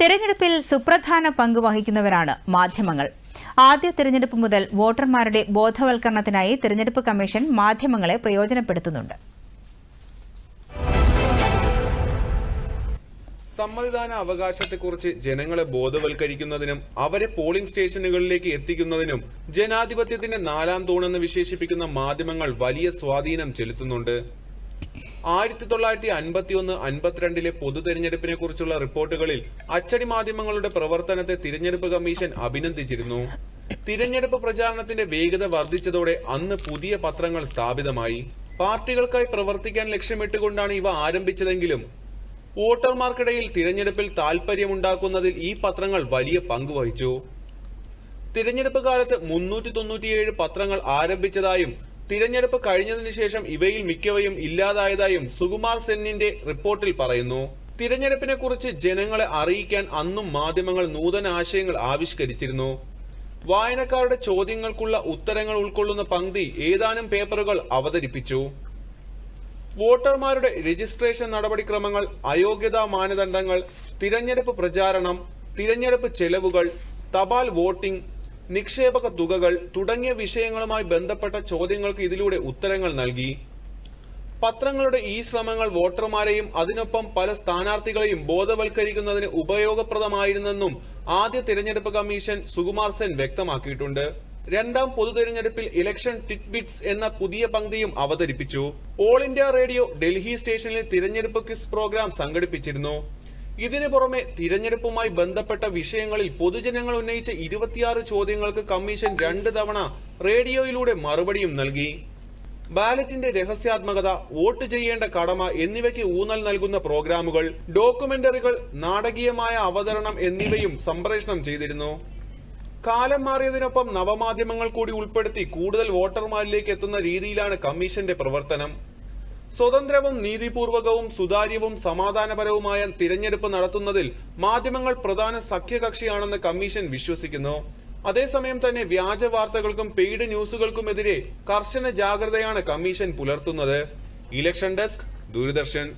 തെരഞ്ഞെടുപ്പിൽ സുപ്രധാന പങ്ക് വഹിക്കുന്നവരാണ് മാധ്യമങ്ങൾ. ആദ്യ തെരഞ്ഞെടുപ്പ് മുതൽ വോട്ടർമാരുടെ ബോധവൽക്കരണത്തിനായി തെരഞ്ഞെടുപ്പ് കമ്മീഷൻ മാധ്യമങ്ങളെ പ്രയോജനപ്പെടുത്തുന്നുണ്ട്. സമ്മതിദാന അവകാശത്തെക്കുറിച്ച് ജനങ്ങളെ ബോധവൽക്കരിക്കുന്നതിനും അവരെ പോളിംഗ് സ്റ്റേഷനുകളിലേക്ക് എത്തിക്കുന്നതിനും ജനാധിപത്യത്തിന്റെ നാലാം തൂണെന്ന് വിശേഷിപ്പിക്കുന്ന മാധ്യമങ്ങൾ വലിയ സ്വാധീനം ചെലുത്തുന്നുണ്ട്. ആയിരത്തി തൊള്ളായിരത്തി അൻപത്തി ഒന്ന് അൻപത്തിരണ്ടിലെ പൊതു തെരഞ്ഞെടുപ്പിനെ കുറിച്ചുള്ള റിപ്പോർട്ടുകളിൽ അച്ചടി മാധ്യമങ്ങളുടെ പ്രവർത്തനത്തെ തിരഞ്ഞെടുപ്പ് കമ്മീഷൻ അഭിനന്ദിച്ചിരുന്നു. തിരഞ്ഞെടുപ്പ് പ്രചാരണത്തിന്റെ വേഗത വർദ്ധിച്ചതോടെ അന്ന് പുതിയ പത്രങ്ങൾ സ്ഥാപിതമായി. പാർട്ടികൾക്കായി പ്രവർത്തിക്കാൻ ലക്ഷ്യമിട്ടുകൊണ്ടാണ് ഇവ ആരംഭിച്ചതെങ്കിലും വോട്ടർമാർക്കിടയിൽ തിരഞ്ഞെടുപ്പിൽ താൽപര്യമുണ്ടാക്കുന്നതിൽ ഈ പത്രങ്ങൾ വലിയ പങ്ക് വഹിച്ചു. തിരഞ്ഞെടുപ്പ് കാലത്ത് മുന്നൂറ്റി തൊണ്ണൂറ്റിയേഴ് പത്രങ്ങൾ ആരംഭിച്ചതായും തിരഞ്ഞെടുപ്പ് കഴിഞ്ഞതിനു ശേഷം ഇവയിൽ മിക്കവയും ഇല്ലാതായതായും സുകുമാർ സെന്നിന്റെ റിപ്പോർട്ടിൽ പറയുന്നു. തിരഞ്ഞെടുപ്പിനെ കുറിച്ച് ജനങ്ങളെ അറിയിക്കാൻ അന്നും മാധ്യമങ്ങൾ നൂതന ആശയങ്ങൾ ആവിഷ്കരിച്ചിരുന്നു. വായനക്കാരുടെ ചോദ്യങ്ങൾക്കുള്ള ഉത്തരങ്ങൾ ഉൾക്കൊള്ളുന്ന പങ്ക്തി ഏതാനും പേപ്പറുകൾ അവതരിപ്പിച്ചു. വോട്ടർമാരുടെ രജിസ്ട്രേഷൻ നടപടിക്രമങ്ങൾ അയോഗ്യതാ മാനദണ്ഡങ്ങൾ തിരഞ്ഞെടുപ്പ് പ്രചാരണം തിരഞ്ഞെടുപ്പ് ചെലവുകൾ തപാൽ വോട്ടിംഗ് നിക്ഷേപക തുകകൾ തുടങ്ങിയ വിഷയങ്ങളുമായി ബന്ധപ്പെട്ട ചോദ്യങ്ങൾക്ക് ഇതിലൂടെ ഉത്തരങ്ങൾ നൽകി. പത്രങ്ങളുടെ ഈ ശ്രമങ്ങൾ വോട്ടർമാരെയും അതിനൊപ്പം പല സ്ഥാനാർത്ഥികളെയും ബോധവൽക്കരിക്കുന്നതിന് ഉപയോഗപ്രദമായിരുന്നെന്നും ആദ്യ തിരഞ്ഞെടുപ്പ് കമ്മീഷൻ സുകുമാർ സെൻ വ്യക്തമാക്കിയിട്ടുണ്ട്. രണ്ടാം പൊതു തിരഞ്ഞെടുപ്പിൽ ഇലക്ഷൻ ടിറ്റ്ബിറ്റ്സ് എന്ന പുതിയ പങ്ക്തിയും അവതരിപ്പിച്ചു. ഓൾ ഇന്ത്യ റേഡിയോ ഡൽഹി സ്റ്റേഷനിൽ തിരഞ്ഞെടുപ്പ് ക്വിസ് പ്രോഗ്രാം സംഘടിപ്പിച്ചിരുന്നു. ഇതിനു പുറമെ തിരഞ്ഞെടുപ്പുമായി ബന്ധപ്പെട്ട വിഷയങ്ങളിൽ പൊതുജനങ്ങൾ ഉന്നയിച്ച ഇരുപത്തിയാറ് ചോദ്യങ്ങൾക്ക് കമ്മീഷൻ രണ്ട് തവണ റേഡിയോയിലൂടെ മറുപടിയും നൽകി. ബാലറ്റിന്റെ രഹസ്യാത്മകത വോട്ട് ചെയ്യേണ്ട കടമ എന്നിവയ്ക്ക് ഊന്നൽ നൽകുന്ന പ്രോഗ്രാമുകൾ ഡോക്യുമെന്ററികൾ നാടകീയമായ അവതരണം എന്നിവയും സംപ്രേഷണം ചെയ്തിരുന്നു. കാലം മാറിയതിനൊപ്പം നവമാധ്യമങ്ങൾ കൂടി ഉൾപ്പെടുത്തി കൂടുതൽ വോട്ടർമാരിലേക്ക് എത്തുന്ന രീതിയിലാണ് കമ്മീഷന്റെ പ്രവർത്തനം. സ്വതന്ത്രവും നീതിപൂർവകവും സുതാര്യവും സമാധാനപരവുമായ തിരഞ്ഞെടുപ്പ് നടത്തുന്നതിൽ മാധ്യമങ്ങൾ പ്രധാന സഖ്യകക്ഷിയാണെന്ന് കമ്മീഷൻ വിശ്വസിക്കുന്നു. അതേസമയം തന്നെ വ്യാജ വാർത്തകൾക്കും പെയ്ഡ് ന്യൂസുകൾക്കുമെതിരെ കർശന ജാഗ്രതയാണ് കമ്മീഷൻ പുലർത്തുന്നത്. Election desk Doordarshan.